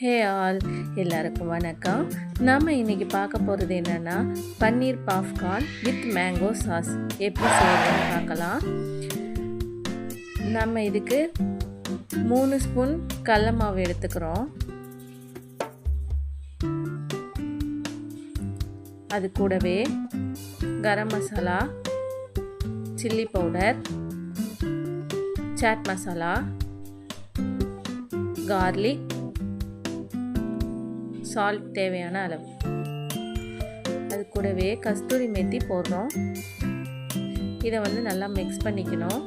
Hey all எல்லாருக்கும் வணக்கம். நம்ம இன்றைக்கி பார்க்க போகிறது என்னென்னா paneer popcorn with mango sauce எப்படி செய்யணும்னு பார்க்கலாம். நம்ம இதுக்கு மூணு ஸ்பூன் கடல மாவு எடுத்துக்கிறோம். அது கூடவே garam masala chilli powder chaat masala garlic salt தேவையான அளவு. அது கூடவே கஸ்தூரி மெத்தி போடுறோம். இதை வந்து நல்லா மிக்ஸ் பண்ணிக்கணும்.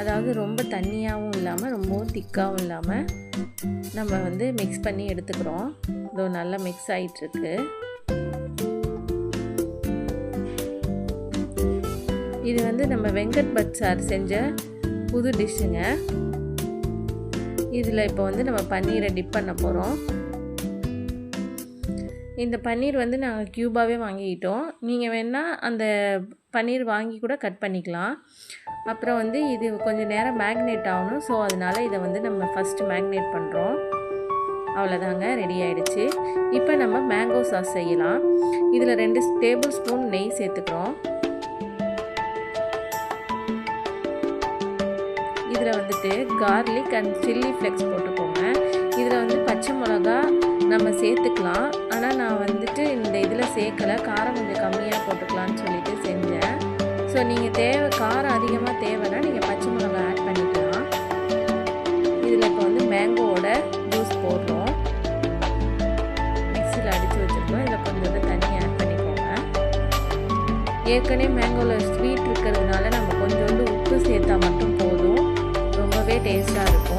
அதாவது ரொம்ப தண்ணியாகவும் இல்லாமல் ரொம்பவும் திக்காகவும் இல்லாமல் நம்ம வந்து மிக்ஸ் பண்ணி எடுத்துக்கிறோம். இதோ நல்லா மிக்ஸ் ஆகிட்டுருக்கு இது வந்து நம்ம வெங்கட் பட் சார் செஞ்ச புது டிஷ்ஷுங்க இதில் இப்போ வந்து நம்ம பன்னீரை டிப் பண்ண போகிறோம் இந்த பன்னீர் வந்து நாங்கள் க்யூபாகவே வாங்கிக்கிட்டோம். நீங்கள் வேணால் அந்த பன்னீர் வாங்கி கூட கட் பண்ணிக்கலாம். அப்புறம் வந்து இது கொஞ்சம் நேரம் மேக்னேட் ஆகணும். ஸோ அதனால் இதை வந்து நம்ம ஃபஸ்ட்டு மேக்னேட் பண்ணுறோம் அவ்வளோதாங்க ரெடி ஆகிடுச்சு இப்போ நம்ம மேங்கோ சாஸ் செய்யலாம். இதில் ரெண்டு டேபிள் ஸ்பூன் நெய் சேர்த்துக்கிறோம். இதில் வந்துட்டு கார்லிக் அண்ட் சில்லி ஃப்ளெக்ஸ் போட்டுக்கோங்க. இதில் வந்து பச்சை மிளகா நம்ம சேர்த்துக்கலாம். ஆனால் நான் வந்துட்டு இந்த இதில் சேர்க்கலை. காரம் கொஞ்சம் கம்மியாக போட்டுக்கலான்னு சொல்லிட்டு செஞ்சேன். ஸோ நீங்கள் தேவை காரம் அதிகமாக தேவைன்னா நீங்கள் பச்சை மிளகா ஆட் பண்ணிக்கலாம். இதில் இப்போ வந்து மேங்கோவோட ஜூஸ் போடுறோம். மிக்சியில் அடித்து வச்சுருக்கோம். இதில் கொஞ்சம் தண்ணி ஆட் பண்ணிக்கோங்க. ஏற்கனவே மேங்கோவில் ஸ்வீட் இருக்கிறதுனால நம்ம கொஞ்சோண்டு உப்பு சேர்த்தா மட்டும் போதும். ரொம்பவே டேஸ்ட்டாக இருக்கும்.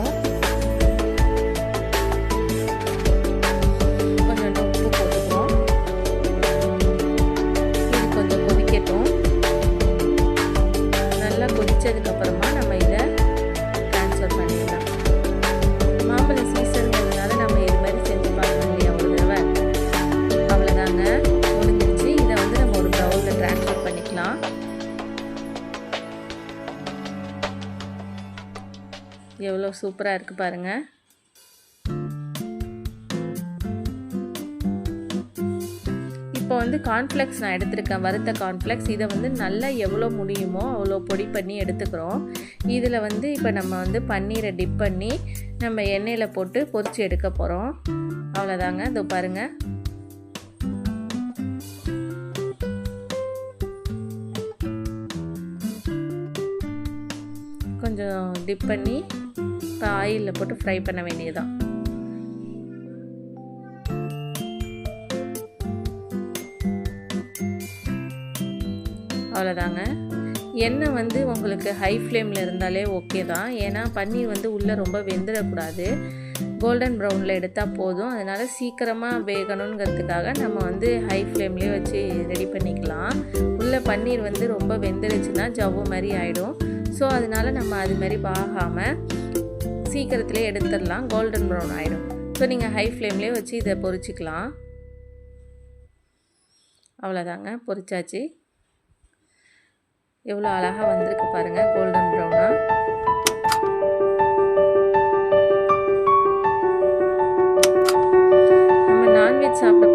எவ்வளோ சூப்பராக இருக்குது பாருங்கள் இப்போ வந்து கார்ன்ஃப்ளெக்ஸ் நான் எடுத்திருக்கேன் வறுத்த கார்ன்ஃப்ளெக்ஸ் இதை வந்து நல்லா எவ்வளோ முடியுமோ அவ்வளோ பொடி பண்ணி எடுத்துக்கிறோம். இதில் வந்து இப்போ நம்ம வந்து பன்னீரை டிப் பண்ணி நம்ம எண்ணெயில் போட்டு பொறிச்சு எடுக்க போகிறோம். அவ்வளோதாங்க. இதோ பாருங்கள் கொஞ்சம் டிப் பண்ணி இப்போ ஆயிலில் போட்டு ஃப்ரை பண்ண வேண்டியதுதான். அவ்வளோதாங்க எண்ணெய் வந்து உங்களுக்கு ஹை ஃப்ளேமில் இருந்தாலே ஓகே தான். ஏன்னா பன்னீர் வந்து உள்ளே ரொம்ப வெந்துடக்கூடாது. கோல்டன் ப்ரௌனில் எடுத்தால் போதும். அதனால் சீக்கிரமாக வேகணுங்கிறதுக்காக நம்ம வந்து ஹை ஃப்ளேம்லேயே வச்சு ரெடி பண்ணிக்கலாம். உள்ளே பன்னீர் வந்து ரொம்ப வெந்துடுச்சுன்னா ஜவ்வு மாதிரி ஆகிடும் ஸோ அதனால் நம்ம அது மாதிரி ஆகாமல் சீக்கிரத்துலேயே எடுத்துடலாம். கோல்டன் ப்ரௌன் ஆகிடும் ஸோ நீங்கள் ஹை ஃப்ளேம்லேயே வச்சு இதை பொறிச்சிக்கலாம். அவ்வளோதாங்க பொரிச்சாச்சு எவ்வளோ அழகாக வந்திருக்கு பாருங்கள் கோல்டன் ப்ரௌனாக நம்ம நான்வெஜ் சாப்பிட